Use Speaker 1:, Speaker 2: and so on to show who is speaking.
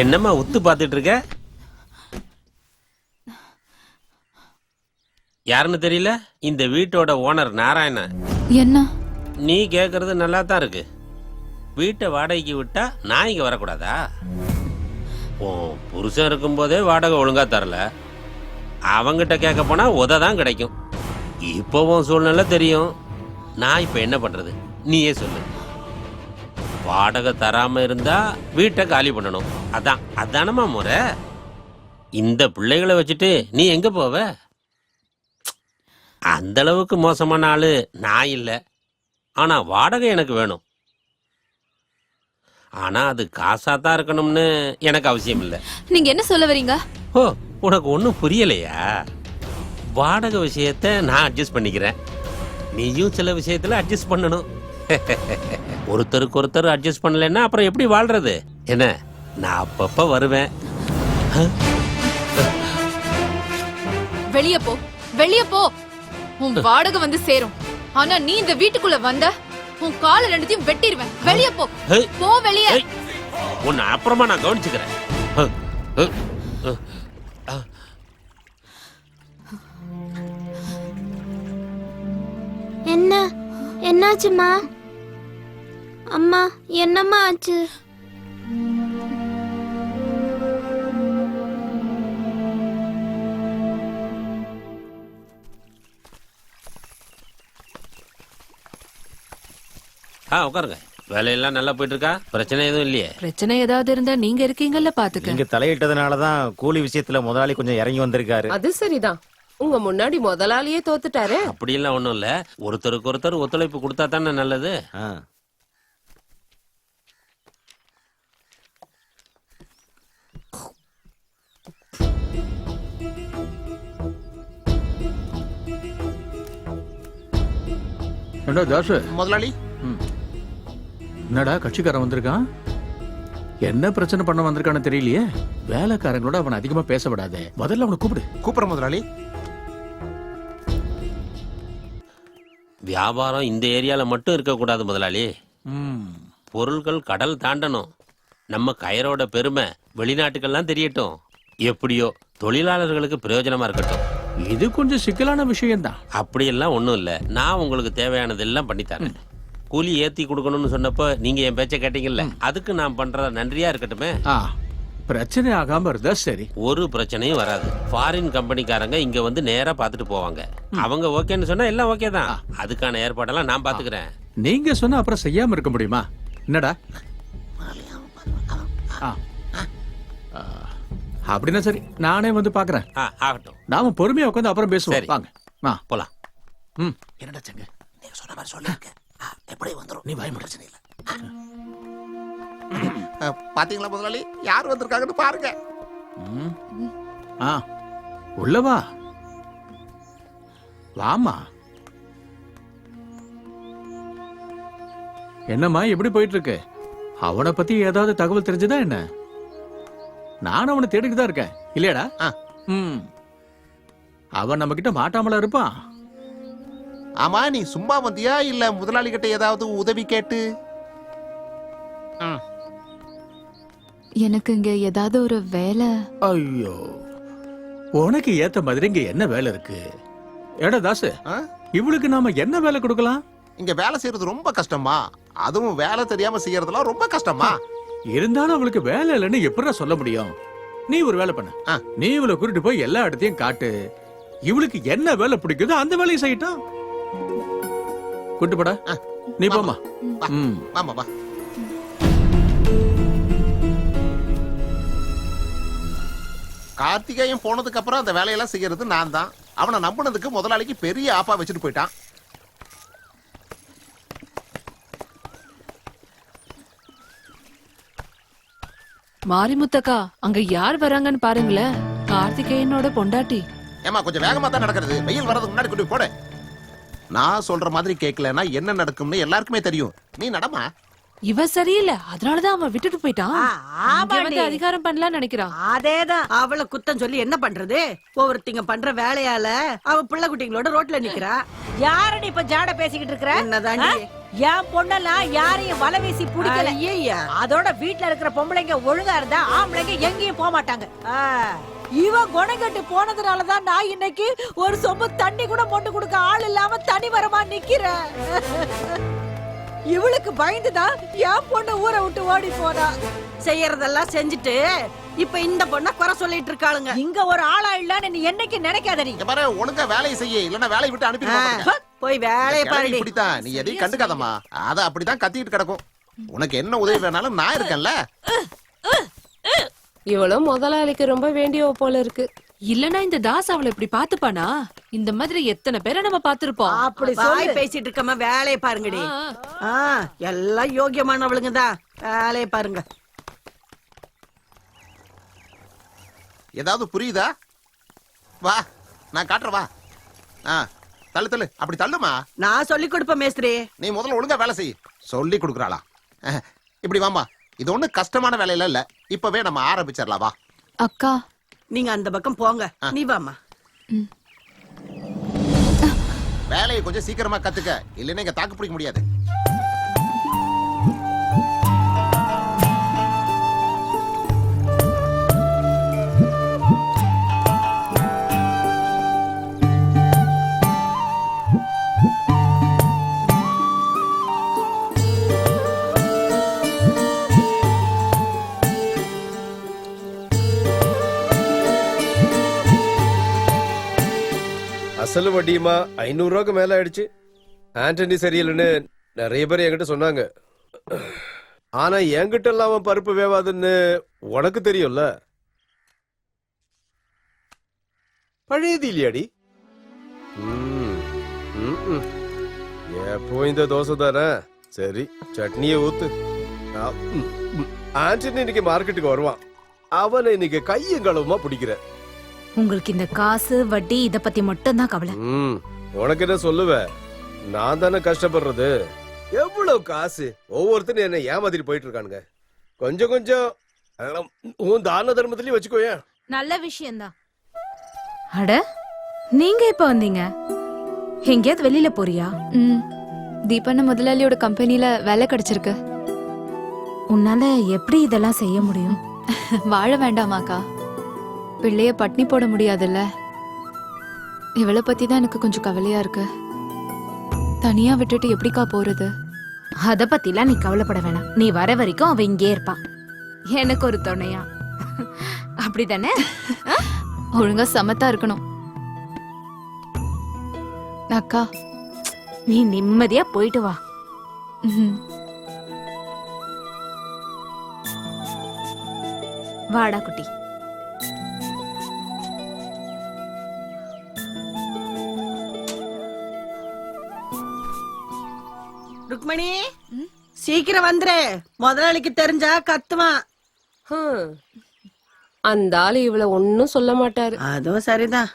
Speaker 1: என்னம்மா உத்து பார்த்துட்டு இருக்க? யாருன்னு தெரியல? இந்த வீட்டோட ஓனர் நாராயணன்.
Speaker 2: என்ன?
Speaker 1: நீ கேட்கறது நல்லா தான் இருக்கு. வீட்டை வாடகைக்கு விட்டா நான் இங்க வரக்கூடாதா? உன் புருஷன் இருக்கும்போதே வாடகை ஒழுங்கா தரல. அவங்கிட்ட கேட்க போனா உத தான் கிடைக்கும். இப்போ உன் சூழ்நிலை தெரியும். நான் இப்போ என்ன பண்றது? நீயே சொல்லு. வாடகை தராம இருந்தா வீட்டை காலி பண்ணணும். அதான் அதானமா முறை. இந்த பிள்ளைகளை வச்சுட்டு நீ எங்க போவ? அந்த அளவுக்கு மோசமான ஆளு நான் இல்லை. ஆனா வாடகை எனக்கு வேணும். ஆனா அது காசா தான் இருக்கணும்னு எனக்கு அவசியம் இல்லை.
Speaker 2: நீங்க என்ன சொல்ல வரீங்க?
Speaker 1: ஓ உனக்கு ஒன்றும் புரியலையா? வாடகை விஷயத்த நான் அட்ஜஸ்ட் பண்ணிக்கிறேன். நீயும் சில விஷயத்துல அட்ஜஸ்ட் பண்ணணும். ஒருத்தருக்கு ஒருத்தர் அட்ஜஸ்ட் பண்ணலைன்னா அப்புறம் எப்படி வாழ்றது? என்ன? நான் அப்பப்ப வருவேன்.
Speaker 2: வெளிய போ. வெளிய போ. உன் வாடகை வந்து சேரும். ஆனா நீ இந்த வீட்டுக்குள்ள வந்த உன் கால ரெண்டுத்தையும் வெட்டிடுவேன் வெளிய போ. போ வெளிய.
Speaker 1: உன்னை அப்புறமா நான் கவனிச்சுக்கிறேன்.
Speaker 3: என்ன? என்னாச்சுமா அம்மா என்னம்மா ஆச்சு?
Speaker 1: ஆ உட்காருங்க. வேலையெல்லாம் நல்லா போயிட்டு இருக்கா பிரச்சனை எதுவும் இல்லையே?
Speaker 4: பிரச்சனை ஏதாவது இருந்தா நீங்க இருக்கீங்கல்ல பாத்துக்க.
Speaker 5: நீங்க தலையிட்டதுனால தான் கூலி விஷயத்துல முதலாளி கொஞ்சம் இறங்கி வந்திருக்காரு.
Speaker 6: அது சரிதான். உங்க முன்னாடி முதலாளியே தோத்துட்டாரு.
Speaker 1: அப்படியெல்லாம் ஒன்றும் இல்லை. ஒருத்தருக்கு ஒருத்தர் ஒத்துழைப்பு கொடுத்தா தானே நல்லது?
Speaker 5: ஆ.
Speaker 7: என்னடா தாசு
Speaker 8: முதலாளி?
Speaker 7: என்னடா கட்சிக்காரன் வந்திருக்கான்? என்ன பிரச்சனை பண்ண வந்திருக்கான்னு தெரியலையே. வேலைக்காரங்களோட அவன் அதிகமா பேச விடாதே. முதல்ல அவனை கூப்பிடு.
Speaker 8: கூப்பிடுற முதலாளி.
Speaker 1: வியாபாரம் இந்த ஏரியால மட்டும் இருக்கக்கூடாது முதலாளி.
Speaker 7: ம்,
Speaker 1: பொருட்கள் கடல் தாண்டணும். நம்ம கயரோட பெருமை வெளிநாட்டுக்கெல்லாம் தெரியட்டும். எப்படியோ தொழிலாளர்களுக்கு பிரயோஜனமா இருக்கட்டும்.
Speaker 7: இது கொஞ்சம் சிக்கலான விஷயம்தான்.
Speaker 1: அப்படியெல்லாம் ஒன்றும் இல்லை. நான் உங்களுக்கு தேவையானதெல்லாம் பண்ணித்தரேன். கூலி ஏத்தி கொடுக்கணும்னு சொன்னப்போ நீங்க என் பேச்சை கேட்டீங்கல்ல அதுக்கு நான் பண்றத நன்றியா இருக்கட்டுமே?
Speaker 7: ஆ பிரச்சனை ஆகாம இருந்தா சரி.
Speaker 1: ஒரு பிரச்சனையும் வராது. ஃபாரின் கம்பெனிக்காரங்க இங்க வந்து நேரா பார்த்துட்டு போவாங்க. அவங்க ஓகேன்னு சொன்னா எல்லாம் ஓகே தான். அதுக்கான ஏற்பாடெல்லாம் நான் பாத்துக்கிறேன்
Speaker 7: நீங்க சொன்னா அப்புறம் செய்யாம இருக்க முடியுமா? என்னடா? ஆ. ஆ. அப்படின்னா சரி நானே வந்து பாக்குறேன்.
Speaker 1: ஆ ஆகட்டும்.
Speaker 7: நாம பொறுமையா உட்காந்து அப்புறம்
Speaker 1: சரி.
Speaker 7: பேசுவோம் வாங்க. ஆ
Speaker 1: போலாம்.
Speaker 7: ம்.
Speaker 8: என்னடா சங்க? நீங்க சொன்ன மாதிரி சொல்லிருக்க. எப்படி வந்துரும். நீ பயம் பிரச்சனை இல்ல. பாத்தீங்களா முதலாளி? யார் வந்திருக்காங்கன்னு பாருங்க.
Speaker 7: ம். ஆ உள்ளவா வாமா என்னம்மா எப்படி போயிட்டு இருக்கு? அவனை பத்தி ஏதாவது தகவல் தெரிஞ்சதா என்ன? நானும் அவனை தேடிட்டு தான் இருக்கேன். இல்லையாடா?
Speaker 8: ஆ.
Speaker 7: ம். அவன் நம்ம கிட்ட மாட்டாமலா இருப்பான்.
Speaker 8: ஆமா நீ சும்மா வந்தியா? இல்ல முதலாளி கிட்ட ஏதாவது உதவி கேட்டு?
Speaker 2: எனக்கு இங்க ஏதாவது ஒரு வேலை?
Speaker 7: ஐயோ. உனக்கு ஏத்த மாதிரி இங்க என்ன வேலை இருக்கு? ஏடா தாசு
Speaker 8: ஆ?
Speaker 7: இவளுக்கு நாம என்ன வேலை கொடுக்கலாம்?
Speaker 8: இங்க வேலை செய்யறது ரொம்ப கஷ்டமா அதுவும் வேலை தெரியாம செய்யறதெல்லாம் ரொம்ப கஷ்டமா
Speaker 7: இருந்தாலும் அவளுக்கு வேலை இல்லைன்னு எப்படிடா சொல்ல முடியும்? நீ ஒரு வேலை பண்ணு. நீ இவளை கூட்டிட்டு போய் எல்லா இடத்தையும் காட்டு. இவளுக்கு என்ன வேலை பிடிக்குதோ அந்த வேலையை செய்யட்டும். கூட்டு போடா. நீ போமா. ம்.
Speaker 8: வாமா வா. கார்த்திகேயன் போனதுக்கு அப்புறம் அந்த வேலையெல்லாம் செய்யறது நான் தான் அவனை நம்பினதுக்கு முதலாளிக்கு பெரிய ஆப்பா வச்சுட்டு போயிட்டான்.
Speaker 4: மாரிமுத்தக்கா அங்க யார் வராங்கன்னு பாருங்களேன் கார்த்திகேயனோட பொண்டாட்டி.
Speaker 8: ஏமா கொஞ்சம் வேகமா தான் நடக்கிறது. வெயில் வர்றதுக்கு முன்னாடி கொண்டு போடு. நான் சொல்ற மாதிரி கேட்கலன்னா என்ன நடக்கும்னு எல்லாருக்குமே தெரியும். நீ நடமா?
Speaker 4: இவ சரியில்லை. அதனாலதான் அவன் விட்டுட்டு போயிட்டான். இங்க வந்து. அதிகாரம் பண்ணலாம்னு நினைக்கிறான்.
Speaker 9: அதேதான். அவள குத்தம் சொல்லி என்ன பண்றது? ஒவ்வொருத்திங்க பண்ற வேலையால அவ பிள்ளை குட்டிங்களோட ரோட்ல நிக்கிறா.
Speaker 10: யாரடி இப்ப ஜாட பேசிக்கிட்டு இருக்கிற?
Speaker 9: என்னதாண்டி?
Speaker 10: என் பொண்ணெல்லாம் யாரையும் வலை வீசி பிடிக்கல. அதோட வீட்ல இருக்கிற பொம்பளைங்க ஒழுங்கா இருந்தா ஆம்பளைங்க எங்கேயும் போக மாட்டாங்க. ஆ, இவ குணங்கட்டு போனதுனாலதான் நான் இன்னைக்கு ஒரு சொம்பு தண்ணி கூட மொண்டு கொடுக்க ஆள் இல்லாம தனி வரமா நிக்கிறேன் இவளுக்கு பயந்துதான் என் பொண்ணு ஊரை விட்டு ஓடி போனா
Speaker 9: செய்யறதெல்லாம் செஞ்சுட்டு இப்ப இந்த பொண்ண குறை சொல்லிட்டு இருக்காளுங்க.
Speaker 10: இங்க ஒரு ஆளா இல்லன்னு நீ என்னைக்கு நினைக்காத நீ?
Speaker 8: இங்க பாரு ஒழுங்கா வேலையை செய்ய இல்லன்னா வேலையை விட்டு அனுப்பி
Speaker 9: போய் வேலையை பாருடி.
Speaker 8: இப்படித்தான். நீ எதையும் கண்டுக்காதம்மா. அத அப்படிதான் கத்திக்கிட்டு கிடக்கும். உனக்கு என்ன உதவி வேணாலும் நான் இருக்கேன்ல.
Speaker 6: இவளும் முதலாளிக்கு ரொம்ப வேண்டியவ போல இருக்கு.
Speaker 4: இல்லனா இந்த தாஸ் அவளை இப்படி பாத்துப்பானா இந்த மாதிரி எத்தனை பேரை நம்ம பாத்திருப்போம்
Speaker 10: அப்படி
Speaker 9: வாய்
Speaker 10: சொல்லு.
Speaker 9: பேசிட்டு இருக்கமா வேலையை பாருங்கடி.
Speaker 4: ஆ,
Speaker 9: எல்லாம் யோகியமானவளுங்க தான். வேலையை பாருங்க.
Speaker 8: ஏதாவது புரியுதா? வா நான் காட்டுறேன் வா. ஆ. தள்ளு தள்ளு. அப்படி தள்ளுமா?
Speaker 9: நான் சொல்லி கொடுப்பேன் மேஸ்திரி.
Speaker 8: நீ முதல்ல ஒழுங்கா வேலை செய். சொல்லி கொடுக்குறாளா? இப்படி வாமா இது ஒண்ணும் கஷ்டமான வேலையில இல்ல. இப்பவே நம்ம ஆரம்பிச்சிடலாம் வா.
Speaker 2: அக்கா.
Speaker 9: நீங்க அந்த பக்கம் போங்க. நீ வாமா
Speaker 8: வேலையை கொஞ்சம் சீக்கிரமா கத்துக்க. இல்லைன்னா இங்க தாக்கு பிடிக்க முடியாது.
Speaker 11: அசல் வட்டியுமா? ஐநூறு ரூபாய்க்கு மேல ஆயிடுச்சு. ஆண்டனி சரியில்லைன்னு நிறைய பேர் என்கிட்ட சொன்னாங்க. ஆனா என்கிட்ட எல்லாம் அவன் பருப்பு வேவாதுன்னு உனக்கு தெரியும்ல? பழையது இல்லையாடி? எப்போ இந்த தோசை தானே? சரி சட்னியை ஊத்து. ஆண்டனி இன்னைக்கு மார்க்கெட்டுக்கு வருவான். அவனை இன்னைக்கு கையும் களவுமா பிடிக்கிற.
Speaker 10: உங்களுக்கு இந்த காசு வட்டி இத பத்தி மட்டும் தான் கவலை.
Speaker 11: ம் உனக்கு என்ன சொல்லுவ? நான் தானே கஷ்டப்படுறது. எவ்வளவு காசு? ஒவ்வொருத்தரும் என்ன ஏமாத்திட்டு போயிட்டு இருக்கானுங்க கொஞ்சம் கொஞ்சம். அதெல்லாம் உன் தான தர்மத்திலயும் வச்சுக்கோயேன்.
Speaker 10: நல்ல விஷயம்தான். அட நீங்க எப்ப வந்தீங்க? எங்கேயாவது வெளியில போறியா?
Speaker 2: ம் தீபண்ண முதலாளியோட கம்பெனில வேலை கிடைச்சிருக்கு.
Speaker 10: உன்னால எப்படி இதெல்லாம் செய்ய முடியும்?
Speaker 2: வாழ வேண்டாமாக்கா. பிள்ளைய பட்னி போட முடியாதுல்ல? இவளை பத்தி தான் எனக்கு கொஞ்சம் கவலையா இருக்கு. தனியா விட்டுட்டு எப்படிக்கா போறது?
Speaker 10: அத பத்திலாம் நீ கவலைப்பட வேணாம். நீ வர வரைக்கும் அவ இங்கே இருப்பா. எனக்கு ஒரு துணையா. அப்படிதானே?
Speaker 2: ஒழுங்கா சமத்தா இருக்கணும். அக்கா.
Speaker 10: நீ நிம்மதியா போயிட்டு வா. வாடா குட்டி.
Speaker 9: ருக்மணி சீக்கிரம் வந்துரு. முதலாளிக்கு தெரிஞ்சா கத்துவான்.
Speaker 6: அந்த ஆளு இவள ஒன்னும் சொல்ல மாட்டாரு.
Speaker 9: அதுவும் சரிதான்.